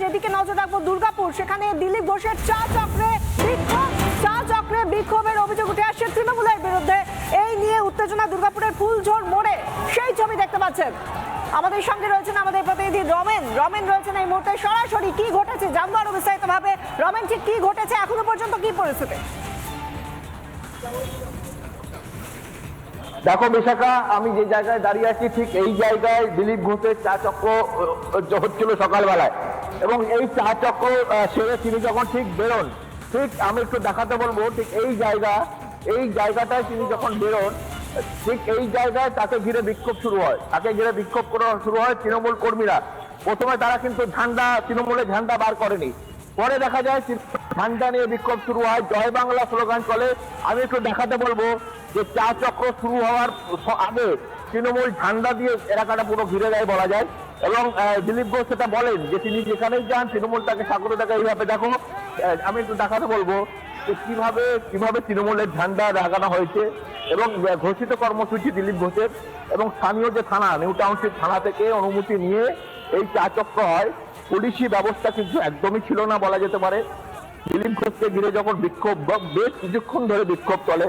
যেদিকে নজর রাখব দুর্গাপুর। সেখানে দিলীপ ঘোষের চা চক্রে চা চক্রে বিক্ষোভের অভিযোগ উঠে আসছে তৃণমূলের বিরুদ্ধে। এই নিয়ে উত্তেজনা দুর্গাপুরের ফুলঝোর মোড়ে। সেই ছবি দেখতে পাচ্ছেন। আমাদের সঙ্গে রয়েছেন আমাদের প্রতিনিধি রমেন। রমেন রয়েছেন এই মুহূর্তে। সরাসরি কি ঘটেছে জানব আরও বিস্তারিত ভাবে রমেন, ঠিক কি ঘটেছে? এখনও পর্যন্ত কি পরিস্থিতি? দেখো, বিশাখা, আমি যে জায়গায় দাঁড়িয়ে আছি, ঠিক এই জায়গায় দিলীপ ঘোষের চা চক্র হচ্ছিল সকালবেলায়। এবং এই চা চক্র সেরে তিনি যখন ঠিক বেরোন, ঠিক আমি একটু দেখাতে বলব, ঠিক এই জায়গা, এই জায়গাটায় তিনি যখন বেরোন, ঠিক এই জায়গায় তাকে ঘিরে বিক্ষোভ শুরু হয়। তাকে ঘিরে বিক্ষোভ করা শুরু হয় তৃণমূল কর্মীরা। প্রথমে তারা কিন্তু ঝান্ডা, তৃণমূলে ঝান্ডা বার করেনি। পরে দেখা যায় ঝান্ডা নিয়ে বিক্ষোভ শুরু হয়। জয় বাংলা স্লোগান চলে। আমি একটু দেখাতে বলব যে চা চক্র শুরু হওয়ার আগে তৃণমূল ঝান্ডা দিয়ে এলাকাটা পুরো ঘিরে দেয় বলা যায়। এবং দিলীপ ঘোষ সেটা বলেন যে তিনি যেখানেই যান, তৃণমূল তাকে স্বাগত দেখা এইভাবে দেখো আমি একটু দেখাতে বলব যে কীভাবে কীভাবে তৃণমূলের ঝান্ডা দেখানো হয়েছে এবং ঘোষিত কর্মসূচি দিলীপ ঘোষের এবং স্থানীয় যে থানা, নিউ টাউনশিপ থানা থেকে অনুমতি নিয়ে এই চা চক্র হয়। পুলিশি ব্যবস্থা কিন্তু একদমই ছিল না বলা যেতে পারে। দিলীপ ঘোষকে ঘিরে যখন বিক্ষোভ বেশ কিছুক্ষণ ধরে বিক্ষোভ চলে।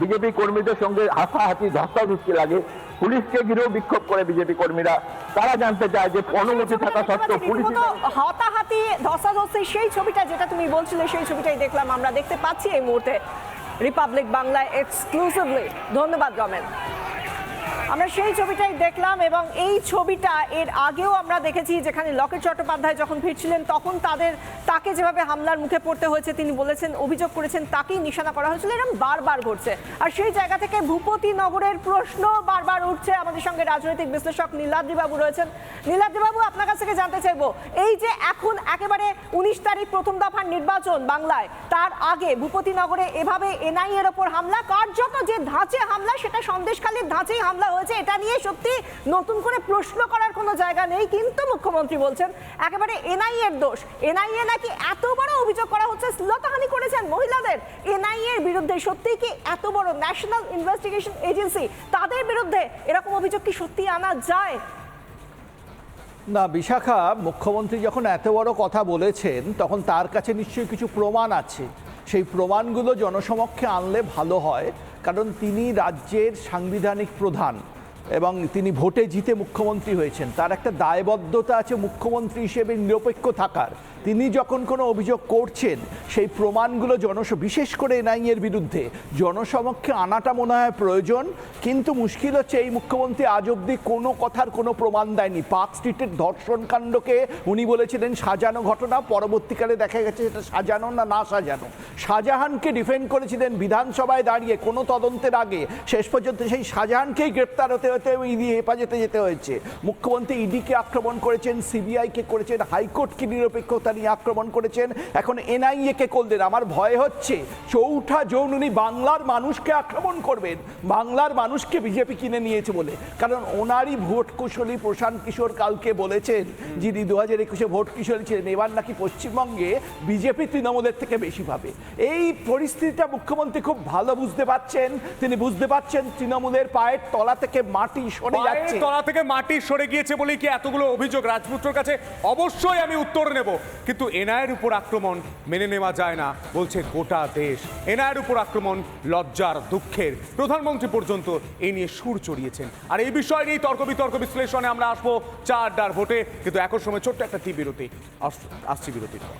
বিজেপি কর্মীদের সঙ্গে হাসাহাসি ধস্তাধস্তি লাগে। পুলিশকে ঘিরেও বিক্ষোভ করে বিজেপি কর্মীরা। তারা জানতে চায় যে অনুমতি থাকা সত্ত্বেও পুলিশ রীতিমতো হতাহাতি ধস্তাধস্তি সেই ছবিটা যেটা তুমি বলছিলে সেই ছবিটাই দেখলাম আমরা দেখতে পাচ্ছি এই মুহূর্তে। রিপাবলিক বাংলায় এক্সক্লুসিভলি ধন্যবাদ রমেন। আমরা সেই ছবিটাই দেখলাম এবং এই ছবিটা এর আগেও আমরা দেখেছি যেখানে লকেট চট্টোপাধ্যায় যখন ফিরছিলেন, তখন তাদের, তাকে যেভাবে হামলার মুখে পড়তে হয়েছে, তিনি বলেছেন, অভিযোগ করেছেন, তাকেই নিশানা করা হয়েছিল এরকম বারবার ঘটছে। আর সেই জায়গা থেকে ভূপতি নগরের প্রশ্ন বারবার উঠছে। আমাদের সঙ্গে রাজনৈতিক বিশ্লেষক নীলাদ্রিবাবু রয়েছেন। নীলাদ্রিবাবু, আপনার কাছ থেকে জানতে চাইব, এই যে এখন একেবারে উনিশ তারিখ প্রথম দফার নির্বাচন বাংলায়, তার আগে ভূপতি নগরে এভাবে এনআই এর ওপর হামলা, কার্যত যে ধাঁচে হামলা, সেটা সন্দেশখালীর ধাঁচেই হামলা হয়েছে। এটা নিয়ে সত্যি নতুন করে প্রশ্ন করার কোনো জায়গা নেই, কিন্তু মুখ্যমন্ত্রী বলছেন একেবারে এনআই এর দোষ। এনআইএ নাকি এত বড় অভিযোগ করা হচ্ছে, শ্লীলতাহানি করেছেন মহিলাদের। এনআইএ এর বিরুদ্ধে সত্যি কি এত বড় ন্যাশনাল ইনভেস্টিগেশন এজেন্সি তাদের বিরুদ্ধে এরকম অভিযোগ কি সত্যি আনা যায়? না, বিশাখা, মুখ্যমন্ত্রী যখন এত বড় কথা বলেছেন, তখন তার কাছে নিশ্চয়ই কিছু প্রমাণ আছে। সেই প্রমাণগুলো জনসমক্ষে আনলে ভালো হয় কারণ তিনি রাজ্যের সাংবিধানিক প্রধান। এবং তিনি ভোটে জিতে মুখ্যমন্ত্রী হয়েছেন। তার একটা দায়বদ্ধতা আছে মুখ্যমন্ত্রী হিসেবে নিরপেক্ষ থাকার। তিনি যখন কোনো অভিযোগ করছেন, সেই প্রমাণগুলো জনস, বিশেষ করে এনআইএর বিরুদ্ধে। জনসমক্ষে আনাটা মনে হয় প্রয়োজন, কিন্তু মুশকিল হচ্ছে এই মুখ্যমন্ত্রী আজ অব্দি কোনো কথার কোনো প্রমাণ দেয়নি। পার্ক স্ট্রিটের ধর্ষণ কাণ্ডকে উনি বলেছিলেন, সাজানো ঘটনা। পরবর্তীকালে দেখা গেছে সেটা সাজানো না না সাজানো। শাহজাহানকে ডিফেন্ড করেছিলেন বিধানসভায় দাঁড়িয়ে। কোনো তদন্তের আগে শেষ পর্যন্ত সেই শাহজাহানকেই গ্রেপ্তার হতে ইডি হেফাজতে যেতে হয়েছে। মুখ্যমন্ত্রী ইডিকে আক্রমণ করেছেন, সিবিআইকে করেছেন, হাইকোর্টকে নিরপেক্ষতা নিয়ে আক্রমণ করেছেন, এখন এনআইএ কে করলেন আমার ভয় হচ্ছে, চৌঠা উনি বাংলার মানুষকে আক্রমণ করবেন। বাংলার মানুষকে বিজেপি কিনে নিয়েছে বলে। কারণ ওনারই ভোট কুশলী প্রশান্ত কিশোর কালকে বলেছেন যিনি দু হাজার একুশে ভোট কিশোরী ছিলেন, এবার নাকি পশ্চিমবঙ্গে বিজেপি তৃণমূলের থেকে বেশি পাবে। এই পরিস্থিতিটা মুখ্যমন্ত্রী খুব ভালো বুঝতে পারছেন। তিনি বুঝতে পারছেন তৃণমূলের পায়ের তলা থেকে মাটি সরে যাচ্ছে। তলা থেকে মাটি সরে গিয়েছে বলেই কি এতগুলো অভিযোগ রাজপুত্রর কাছে? অবশ্যই আমি উত্তর নেব। কিন্তু এনআইয়ের উপর আক্রমণ মেনে নেওয়া যায় না বলছে গোটা দেশ। এনআইয়ের উপর আক্রমণ লজ্জার দুঃখের। প্রধানমন্ত্রী পর্যন্ত এই নিয়ে সুর চড়িয়েছেন। আর এই বিষয় নিয়ে তর্ক বিতর্ক বিশ্লেষণে আমরা আসব চার ডার ভোটে। কিন্তু এখন সময় ছোট্ট একটা টি বিরতি আসছি বিরতির পর।